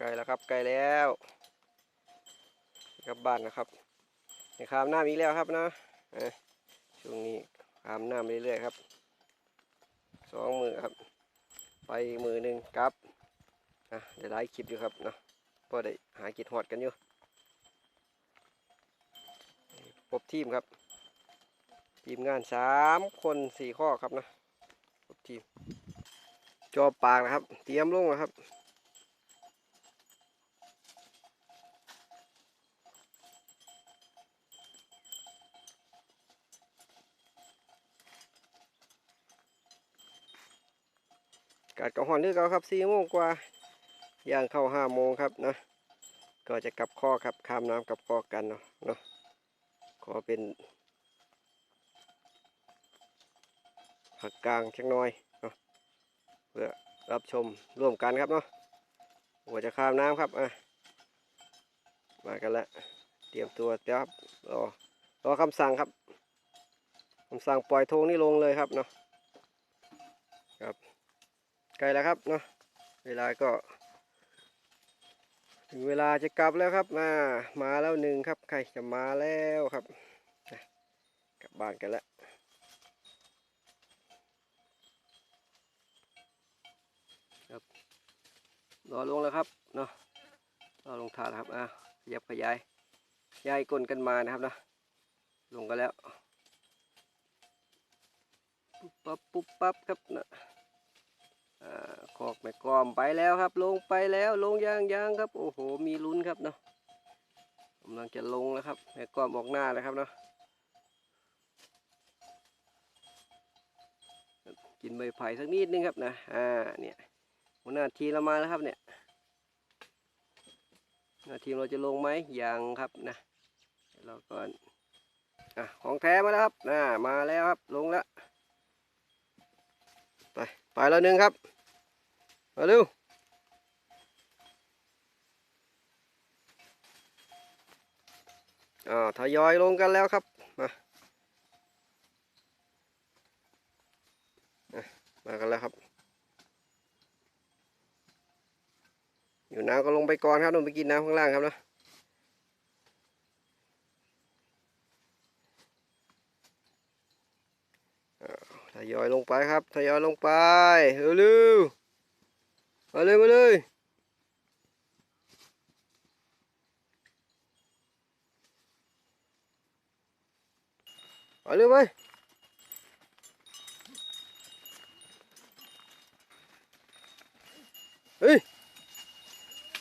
ใกล้แล้วครับใกล้แล้วกลับบ้านนะครับในขามน้ำอีกแล้วครับนะช่วงนี้ขามน้ำไปเรื่อยๆครับสองมือครับ ไปมือหนึ่งกับนะเดี๋ยวไลฟ์คลิปอยู่ครับเนาะพอได้หากิจหอดกันอยู่พบทีมครับ ทีมงานสามคนสี่ข้อครับนะพบทีมจอปากนะครับ เตรียมลงนะครับ กาดกระหอนนึกเอาครับสี่โมงกว่าย่างเข้าห้าโมงครับนะก็จะกลับข้อครับข้ามน้ำกลับข้อกันเนาะเนาะขอเป็นผักกลางชักน้อยเนาะเพื่อรับชมร่วมกันครับเนาะหัวจะข้ามน้ำครับอะมากันแล้วเตรียมตัวเดี๋ยวครับรอรอคำสั่งครับคำสั่งปล่อยธงนี่ลงเลยครับเนาะครับ ใกลแล้วครับเนาะเวลาก็ ถึงเวลาจะกลับแล้วครับมามาแล้วหนึ่งครับ ใครจะมาแล้วครับนะกลับบ้านกันแล้วครับรอลงแล้วครับเนาะรอลงถาดครับอะขยับขยายย้ายก้นกันมานะครับนะลงกันแล้วปุ๊บปั๊บปุ๊บปั๊บครับนะ คอกแม่กอมไปแล้วครับ ลงไปแล้วลงยางยางครับ โอ้โห มีลุ้นครับเนาะกำลังจะลงแล้วครับแม่กอมออกหน้าแล้วครับเนาะกินใบไผ่สักนิดนึงครับนะอ่าเนี่ยหัวหน้าทีเรามาแล้วครับเนี่ยหน้าทีมเราจะลงไหมยังครับนะเดี๋ยวเราก่อนอะของแท้มาแล้วครับน่ามาแล้วครับลงแล้ว ไปแล้วหนึ่งครับ มาเร็วอ่าทยอยลงกันแล้วครับ มามากันแล้วครับ อยู่น้ำก็ลงไปก่อนครับลงไปกินน้ำข้างล่างครับนะอ่าท ยอยลงไปครับทยอยลงไปเร็วๆมาเลยมาเลยไปเลยไปเฮ้ย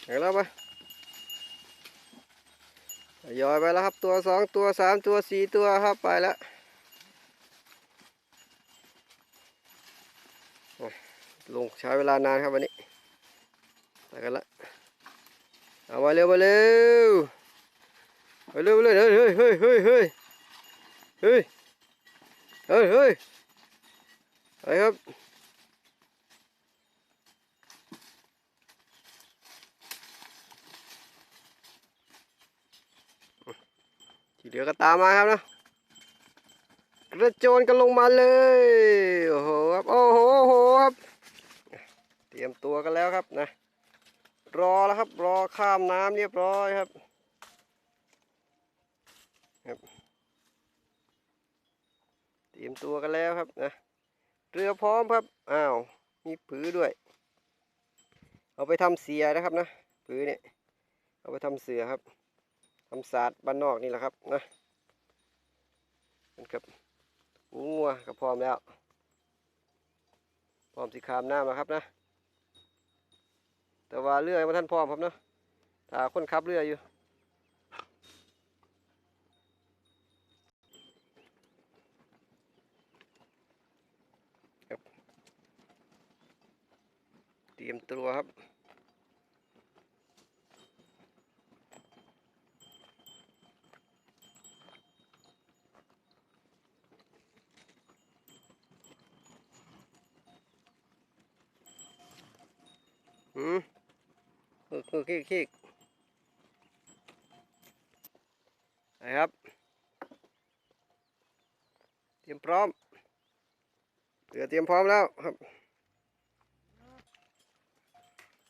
ไปแล้วไปทยอยไปแล้วครับตัวสองตัวสามตัวสี่ตัวครับไปแล้วโอ้ย ลงใช้เวลานานครับวันนี้ไปกันละเอามาเร็วมาเร็วมาเร็วมาเร็วเฮ้ยเฮ้ยเฮ้ยเฮ้ยเฮ้ยเฮ้ยเฮ้ยไปครับที่เดียวก็ตามมาครับนะกระโจนกันลงมาเลย โอ้โหครับ โอ้โหครับ รียมตัวกันแล้วครับนะ รอแล้วครับ รอข้ามน้ำเรียบร้อยครับครับเตรียมตัวกันแล้วครับนะ เรือพร้อมครับ อ้าว มีผือด้วย เอาไปทำเสียนะครับนะ ผือเนี่ย เอาไปทำเสือครับทำศาสตร์บ้านนอกนี่แหละครับนะมันกับงัวก็พร้อมแล้ว พร้อมสิขามน้ำแล้วครับนะ แต่ว่าเรือยังบ่ท่านพร้อมครับเนาะถ้าคนขับเรืออยู่เตรียมตัวครับอืม คือคือคิกคิกนะครับเตรียมพร้อมเรือเตรียมพร้อมแล้วครับ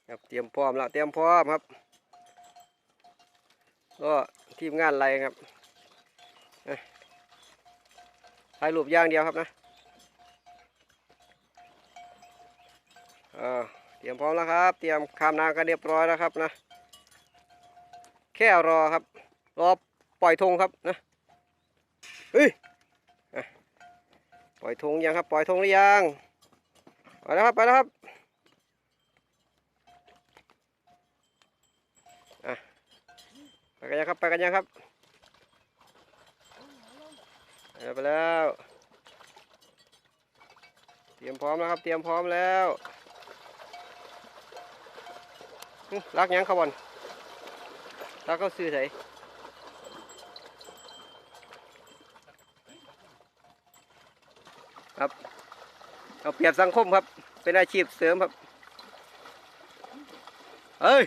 ครับเตรียมพร้อมแล้วเตรียมพร้อมครับก็ทีมงานอะไรครับเอ้ยถ่ายรูปย่างเดียวครับนะเออ เตรียมพร้อมแล้วครับ เตรียมคามน้ำกันเรียบร้อยแล้วครับนะ แค่รอครับ รอปล่อยธงครับนะเฮ้ยปล่อยธงยังครับ ปล่อยธงหรือยังไปแล้วครับไปแล้วครับไปกันยังครับไปกันยังครับไปแล้วไปแล้วเตรียมพร้อมแล้วครับ เตรียมพร้อมแล้ว รักยังขบวนรักเขาซื้อใส่ครับเอาเปรียบสังคมครับ เป็นอาชีพเสริมครับ เฮ้ย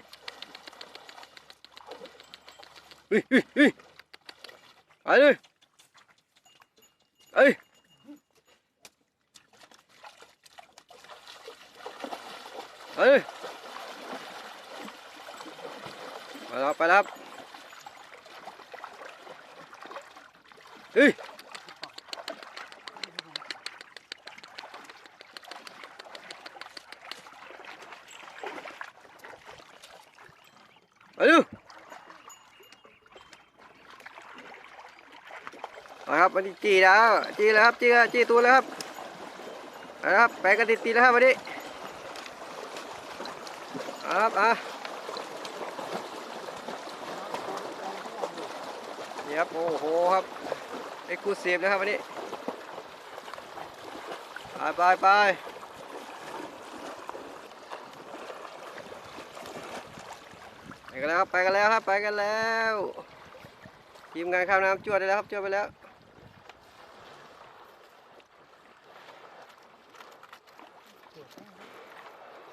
เฮ้ยเฮ้ยเฮ้ยไปเลยเอ้ยไปเลยไปแล้วไปแล้วครับเฮ้ย ไปเลยเอาครับวันนี้จีแล้วจีแล้วครับจี้จีตัวแล้วครับเอาละครับไปกันติดตีแล้วครับวันนี้ครับอะนี่ครับโอ้โหครับเอ็กซ์คลูซีฟนะครับวันนี้ไปไปไปไป กันแล้วครับไปกันแล้วครับไปกันแล้วทีมงานข้ามน้ำจวดได้แล้วครับจวดไปแล้ว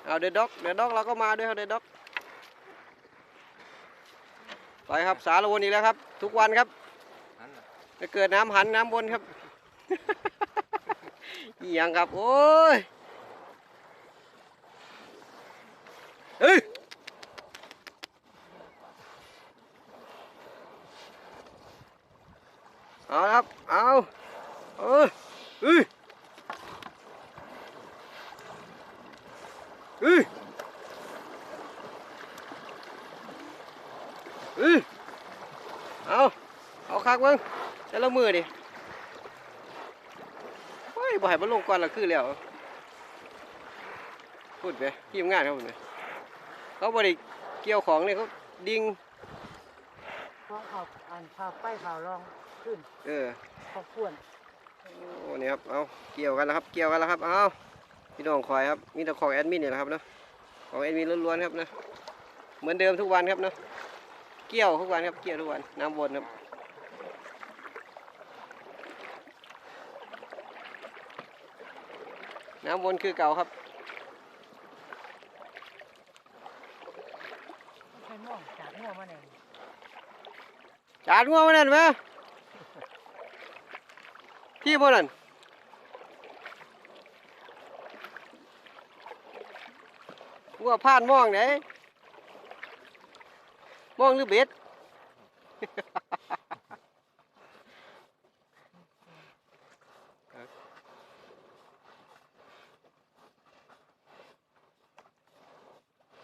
เอาเดดด็อกเดดด็อกเราก็มาด้วยครับเดดด็อกไปครับสารวนอีกแล้วครับ ทุกวันครับจะเกิดน้ำหันน้ำวนครับอหย่างครับ โอ้ยเฮ้ยเอาละครับเอาเออเฮ้ย เฮ้ยเฮ้ยเอาเอาคักเบิ้งแต่ละ มือดิเฮ้ยบ่ให้มันลงก่อนละคือแล้วพูดไปทีมงานเขาพูดไปเขาบริเกี่ยวของเนี่ยเขาดิ่งเพราะเขาอ่านข่าวไปข่าวรองขึ้นเออเขาควรโอ้นี่ครับเอาเกี่ยวกันแล้วครับ เกี่ยวกันแล้วครับเอาพี่น้องคอยครับมีแต่ของแอดมินเนี่ยนะครับเนาะของแอดมินล้วนๆครับนะเหมือนเดิมทุกวันครับเนาะเกี่ยวทุกวันครับเกี่ยวทุกวันน้ำวนครับ น้ำวนคือเก่าครับใช้ม่วงจากม่วงมาเนี่ยจาดงัวมานั่นไหมพี่พวกนั้นงัวผ่านมองไหนมองหรือเบ็ด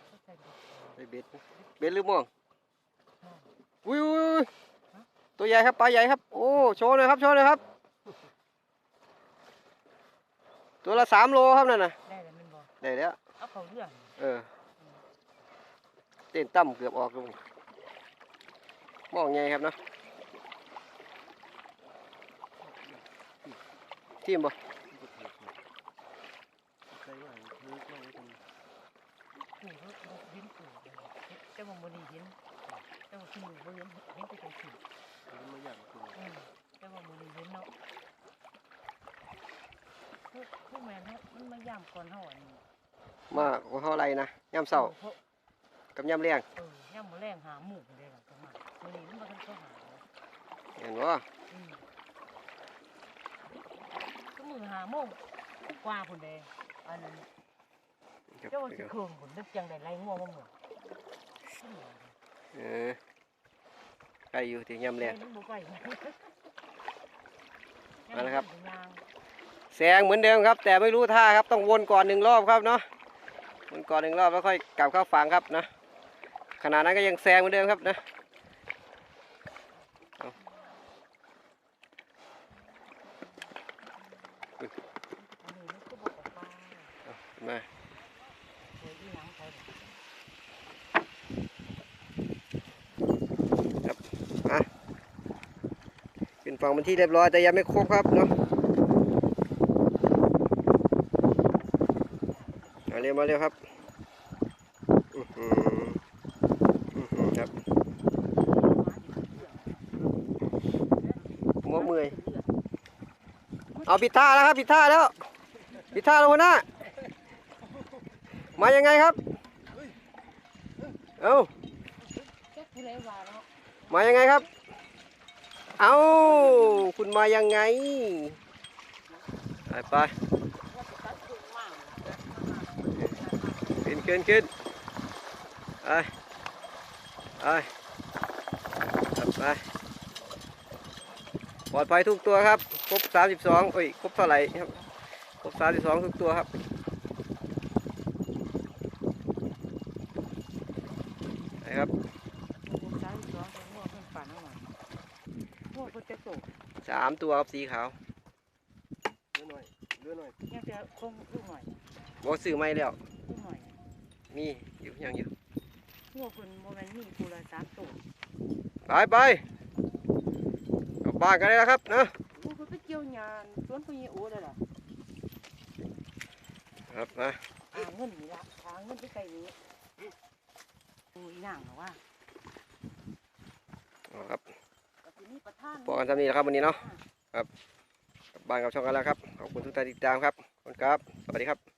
เขาใส่เด็ก ไอเบ็ด เบ็ดหรือมองอุ้ยอุ้ยอุ้ยตัวใหญ่ครับปลาใหญ่ครับ โอ้โชว์เลยครับโชว์เลยครับ ตัวละสามโลครับนั่นน่ะได้แล้วมันบอกได้แล้วเอาเขาเรื่องเออเต้นต่ำเกือบออกเลยมองไงครับเนาะทีมบ่ ขู่เขาเขาเห็นขู่เลยเจ้ามันบนีเห็นเจ้ามันขึ้นอยู่บนเห็นเห็นแต่จังสีอืมเจ้ามันบนีเห็นเนาะพวกพวกแม่เนาะมันมาย่ำก่อนเฮาอันนี้มากกว่าเท่าไรนะย่ำเศร้าพวกกับย่ำเลี้ยงเออย่ำหมูแรงหาหมูเลยล่ะประมาณมื้อนี้มันบ่ทันเข้าหาเลยเห็นว่าอืมก็มือหาโมงกว่าพุ่นเด้อันนั้นครับเจ้าว่านี่สิครับเคืองผลนึกจังได้ไรง่วงมาเหมือน เออใกล้อยู่ถึงยำแรงนึกบ่ไปมาแล้วครับแซงเหมือนเดิมครับ แต่ไม่รู้ท่าครับต้องวนก่อนหนึ่งรอบครับเนาะวนก่อนหนึ่งรอบแล้วค่อยกลับเข้าฝั่งครับนะขณะนั้นก็ยังแซงเหมือนเดิมครับนะ มา โอ้ยอีหยังไปบ่ ขึ้น ฝั่งเป็นที่เรียบร้อยแต่ยังไม่ครบครับเนาะมาเร็วมาเร็วครับง้อหืออื้อหือครับหัวเมื่อยเอาปิดท่าแล้วครับปิดท่าแล้วปิดท่าแล้วหัวหน้ามายังไงครับเอ้าเจ้าผู้ใดว่าเนาะมายังไงครับ เอาคุณมายังไง ไปไปขึ้นขึ้นขึ้นไปไปไปปลอดภัยทุกตัวครับ ครบ 32เอ้ย ครบเท่าไหร่ครับ ครบ 32 ทุกตัวครับ ผมสามสิบสองเป็นง่วงเพิ่นปั่นเอาหน่อยง่วงเพิ่นจะโต สามตัวครับสีขาวเลือหน่อยเลือหน่อยยังจะคงลูกหน่อยบอกซื้อไม่แล้วลูกหน่อยมีอยู่ยังอยู่ง่วงเพิ่นโมเมนต์มีปูละสามโตไปไปกลับบ้านกันเลยนะครับนะง่วงเพิ่นไปเกี่ยวหญ้าสวนปุยโอเลยล่ะครับมาหาเงินนี่ละหาเงินไปใส่นี้โอ้ยนางเหรอว่าเอาครับ ประธานพอกันทำนี้นะครับวันนี้เนาะกลับบ้านกับช่องกันแล้วครับขอบคุณทุกท่านที่ติดตามครับขอบคุณครับ สวัสดีครับ